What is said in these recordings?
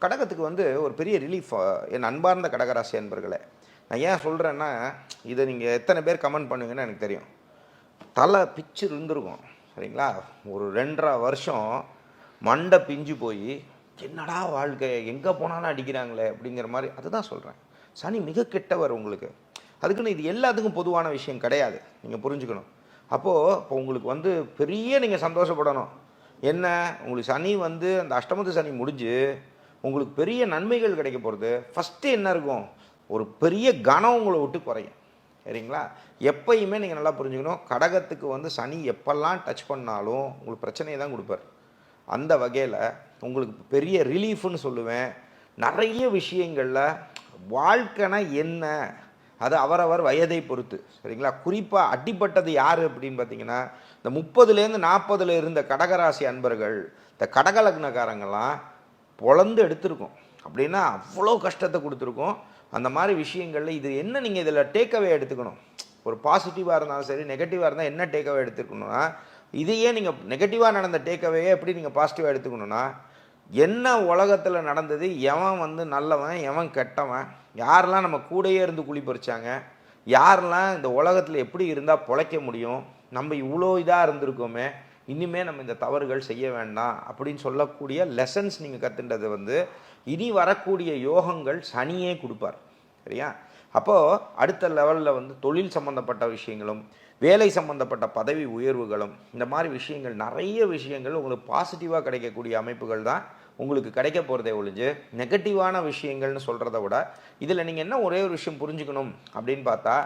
கடகத்துக்கு வந்து ஒரு பெரிய ரிலீஃப் என் அன்பார்ந்த கடகராசி அன்பர்களே. நான் ஏன் சொல்கிறேன்னா இதை நீங்கள் எத்தனை பேர் கமெண்ட் பண்ணுவீங்கன்னு எனக்கு தெரியும். தலை பிச்சு இருந்திருக்கும் சரிங்களா? ஒரு ரெண்டரை வருஷம் மண்டை பிஞ்சு போய் என்னடா வாழ்க்கை? எங்கே போனாலும் அடிக்கிறாங்களே? அப்படிங்கிற மாதிரி அதுதான் சொல்கிறேன் சனி மிக கெட்டவர் உங்களுக்கு. அதுக்குன்னு இது எல்லாத்துக்கும் பொதுவான விஷயம் கிடையாது. நீங்கள் புரிஞ்சுக்கணும். அப்போது இப்போ உங்களுக்கு வந்து பெரிய நீங்கள் சந்தோஷப்படணும். என்ன? உங்களுக்கு சனி வந்து அந்த அஷ்டமத்து சனி முடிஞ்சு உங்களுக்கு பெரிய நன்மைகள் கிடைக்க போகிறது ஃபஸ்ட்டு என்ன இருக்கும்? ஒரு பெரிய கனம் உங்களை விட்டு குறையும். சரிங்களா? எப்பயுமே நீங்கள் நல்லா புரிஞ்சுக்கணும். கடகத்துக்கு வந்து சனி எப்பெல்லாம் டச் பண்ணாலும் உங்களுக்கு பிரச்சனையை தான் கொடுப்பார். அந்த வகையில் உங்களுக்கு பெரிய ரிலீஃப்னு சொல்லுவேன். நிறைய விஷயங்களில் வாழ்க்கைனா என்ன? அது அவரவர் வயதை பொறுத்து. சரிங்களா? குறிப்பாக அடிப்பட்டது யார் அப்படின்னு பார்த்தீங்கன்னா இந்த முப்பதுலேருந்து நாற்பதுல இருந்த கடகராசி அன்பர்கள் இந்த கடகலக்னக்காரங்கெல்லாம் பொழந்து எடுத்திருக்கும். அப்படின்னா அவ்வளோ கஷ்டத்தை கொடுத்துருக்கோம். அந்த மாதிரி விஷயங்களில் இது என்ன நீங்கள் இதில் டேக்அவே எடுத்துக்கணும்? ஒரு பாசிட்டிவாக இருந்தாலும் சரி நெகட்டிவாக இருந்தால் என்ன டேக்அவே எடுத்துக்கணும்னா இதையே நீங்கள் நெகட்டிவாக நடந்த டேக்அவேயே எப்படி நீங்கள் பாசிட்டிவாக எடுத்துக்கணும்னா என்ன உலகத்தில் நடந்தது எவன் வந்து நல்லவன் எவன் கெட்டவன் யாரெல்லாம் நம்ம கூடயே இருந்து குழி பறிச்சாங்க யாரெல்லாம் இந்த உலகத்தில் எப்படி இருந்தால் பொழைக்க முடியும் நம்ம இவ்வளோ இதாக இருந்திருக்கோமே இனிமே நம்ம இந்த தவறுகள் செய்ய வேண்டாம் அப்படின்னு சொல்லக்கூடிய லெசன்ஸ் நீங்கள் கற்றுன்றது வந்து இனி வரக்கூடிய யோகங்கள் சனியே கொடுப்பார். சரியா? அப்போது அடுத்த லெவலில் வந்து தொழில் சம்மந்தப்பட்ட விஷயங்களும் வேலை சம்மந்தப்பட்ட பதவி உயர்வுகளும் இந்த மாதிரி விஷயங்கள் நிறைய விஷயங்கள் உங்களுக்கு பாசிட்டிவாக கிடைக்கக்கூடிய அமைப்புகள் தான் உங்களுக்கு கிடைக்க போகிறதே ஒழிஞ்சு நெகட்டிவான விஷயங்கள்னு சொல்கிறத விட இதில் நீங்கள் என்ன ஒரே ஒரு விஷயம் புரிஞ்சுக்கணும் அப்படின்னு பார்த்தா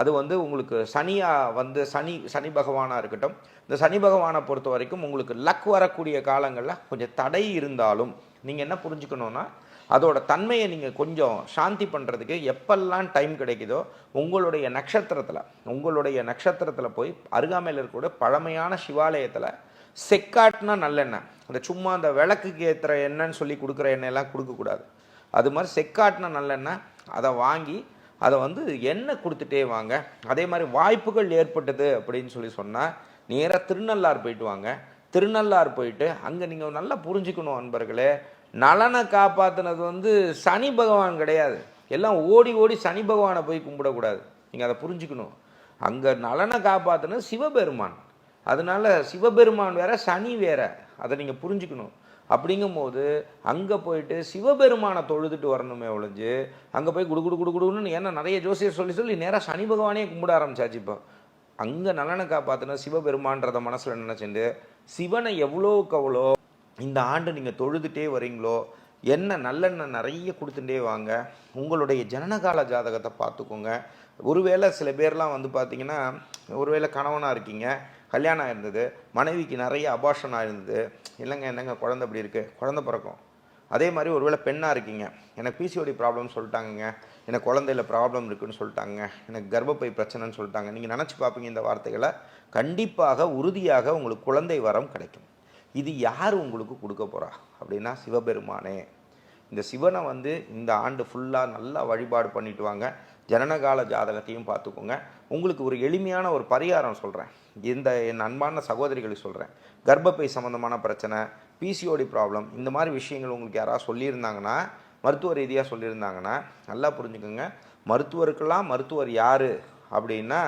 அது வந்து உங்களுக்கு சனியாக வந்து சனி சனி பகவானாக இருக்கட்டும். இந்த சனி பகவானை பொறுத்த வரைக்கும் உங்களுக்கு லக் வரக்கூடிய காலங்களில் கொஞ்சம் தடை இருந்தாலும் நீங்கள் என்ன புரிஞ்சுக்கணுன்னா அதோட தன்மையை நீங்கள் கொஞ்சம் சாந்தி பண்ணுறதுக்கு எப்பெல்லாம் டைம் கிடைக்குதோ உங்களுடைய நட்சத்திரத்தில் உங்களுடைய நட்சத்திரத்தில் போய் அருகாமையில் இருக்கக்கூடிய பழமையான சிவாலயத்தில் செக்காட்டினா நல்லெண்ணெய். அந்த சும்மா அந்த விளக்குக்கு ஏற்றுற எண்ணெய்ன்னு சொல்லி கொடுக்குற எண்ணெயெல்லாம் கொடுக்கக்கூடாது. அது மாதிரி செக்காட்டின நல்லெண்ணெய் அதை வாங்கி அதை வந்து எண்ணெய் கொடுத்துட்டே வாங்க. அதே மாதிரி வாய்ப்புகள் ஏற்பட்டது அப்படின்னு சொல்லி சொன்னால் நேராக திருநள்ளார் போயிட்டு வாங்க. திருநள்ளார் போயிட்டு அங்கே நீங்கள் நல்லா புரிஞ்சுக்கணும் அன்பர்களே. நலனை காப்பாற்றினது வந்து சனி பகவான் கிடையாது. எல்லாம் ஓடி ஓடி சனி பகவானை போய் கும்பிடக்கூடாது. நீங்கள் அதை புரிஞ்சுக்கணும். அங்கே நலனை காப்பாற்றினது சிவபெருமான். அதனால சிவபெருமான் வேற சனி வேற. அதை நீங்கள் புரிஞ்சுக்கணும். அப்படிங்கும்போது அங்கே போயிட்டு சிவபெருமானை தொழுதுட்டு வரணுமே ஒழிஞ்சு அங்கே போய் குடு குடு குடு குடுன்னு ஏன்னா நிறைய ஜோசியர் சொல்லி சொல்லி நேராக சனி பகவானே கும்பிட ஆரம்பிச்சாச்சு இப்போ. அங்கே நலனை காப்பாற்றின சிவபெருமான்றத மனசில் நினச்சிட்டு சிவனை எவ்வளோக்கு அவ்வளோ இந்த ஆண்டு நீங்கள் தொழுதுட்டே வரீங்களோ என்ன நல்லெண்ணெய் நிறைய கொடுத்துட்டே வாங்க. உங்களுடைய ஜனனகால ஜாதகத்தை பார்த்துக்கோங்க. ஒருவேளை சில பேர்லாம் வந்து பார்த்தீங்கன்னா ஒருவேளை கணவனாக இருக்கீங்க கல்யாணம் இருந்தது மனைவிக்கு நிறைய அபாஷனாக இருந்தது இல்லைங்க என்னங்க குழந்தை அப்படி இருக்குது குழந்த பிறக்கும். அதே மாதிரி ஒருவேளை பெண்ணாக இருக்கீங்க. எனக்கு பிசிஓடி ப்ராப்ளம் சொல்லிட்டாங்கங்க. எனக்கு குழந்தையில ப்ராப்ளம் இருக்குன்னு சொல்லிட்டாங்க. எனக்கு கர்ப்பப்பை பிரச்சனைன்னு சொல்லிட்டாங்க. நீங்கள் நினச்சி பார்ப்பீங்க இந்த வார்த்தைகளை. கண்டிப்பாக உறுதியாக உங்களுக்கு குழந்தை வரம் கிடைக்கும். இது யார் உங்களுக்கு கொடுக்க போகிறா அப்படின்னா சிவபெருமானே. இந்த சிவனை வந்து இந்த ஆண்டு ஃபுல்லாக நல்லா வழிபாடு பண்ணிட்டு வாங்க. ஜனனகால ஜாதகத்தையும் பார்த்துக்கோங்க. உங்களுக்கு ஒரு எளிமையான ஒரு பரிகாரம் சொல்கிறேன் இந்த என் அன்பான சகோதரிகளுக்கு சொல்கிறேன் கர்ப்பப்பை சம்மந்தமான பிரச்சனை பிசிஓடி ப்ராப்ளம் இந்த மாதிரி விஷயங்கள் உங்களுக்கு யாராவது சொல்லியிருந்தாங்கன்னா மருத்துவ ரீதியாக சொல்லியிருந்தாங்கன்னா நல்லா புரிஞ்சுக்கோங்க. மருத்துவருக்கெல்லாம் மருத்துவர் யார்? அப்படின்னா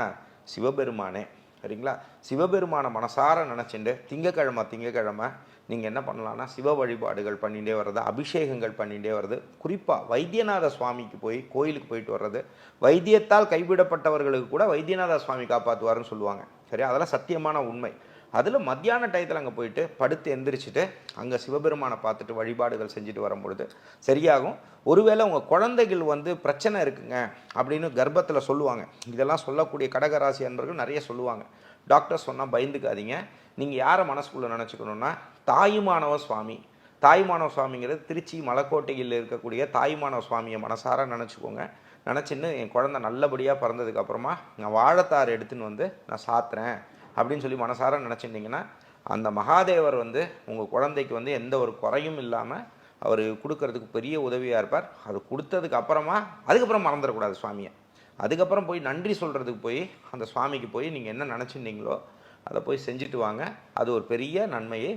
சிவபெருமானே. சரிங்களா? சிவபெருமான மனசார நினச்சிண்டு திங்கக்கிழமை திங்கக்கிழமை நீங்கள் என்ன பண்ணலாம்னா சிவ வழிபாடுகள் பண்ணிகிட்டே வர்றது அபிஷேகங்கள் பண்ணிகிட்டே வர்றது குறிப்பாக வைத்தியநாத சுவாமிக்கு போய் கோயிலுக்கு போயிட்டு வர்றது வைத்தியத்தால் கைவிடப்பட்டவர்களுக்கு கூட வைத்தியநாத சுவாமி காப்பாற்றுவாருன்னு சொல்லுவாங்க. சரி அதெல்லாம் சத்தியமான உண்மை. அதில் மத்தியான டயத்தில் அங்கே போயிட்டு படுத்து எந்திரிச்சிட்டு அங்கே சிவபெருமானை பார்த்துட்டு வழிபாடுகள் செஞ்சுட்டு வரும்பொழுது சரியாகும். ஒருவேளை உங்கள் குழந்தைகள் வந்து பிரச்சனை இருக்குங்க அப்படின்னு கர்ப்பத்தில் சொல்லுவாங்க. இதெல்லாம் சொல்லக்கூடிய கடகராசி அன்பர்கள் நிறைய சொல்லுவாங்க. டாக்டர் சொன்னால் பயந்துக்காதீங்க. நீங்கள் யாரை மனசுக்குள்ளே நினச்சிக்கணுன்னா தாயுமானவ சுவாமி. தாய்மானவ சுவாமிங்கிறது திருச்சி மலைக்கோட்டையில் இருக்கக்கூடிய தாய்மானவ சுவாமியை மனசார நினச்சிக்கோங்க. நினச்சின்னு என் குழந்தை நல்லபடியாக பிறந்ததுக்கப்புறமா நான் வாழைத்தார் எடுத்துன்னு வந்து நான் சாத்துறேன். அப்படின்னு சொல்லி மனசார நினச்சிருந்தீங்கன்னா அந்த மகாதேவர் வந்து உங்கள் குழந்தைக்கு வந்து எந்த ஒரு குறையும் இல்லாமல் அவர் கொடுக்கறதுக்கு பெரிய உதவியாக இருப்பார். அது கொடுத்ததுக்கு அப்புறமா அதுக்கப்புறம் மறந்துடக்கூடாது சுவாமியை. அதுக்கப்புறம் போய் நன்றி சொல்கிறதுக்கு போய் அந்த சுவாமிக்கு போய் நீங்கள் என்ன நினச்சிருந்தீங்களோ அதை போய் செஞ்சுட்டு வாங்க. அது ஒரு பெரிய நன்மையை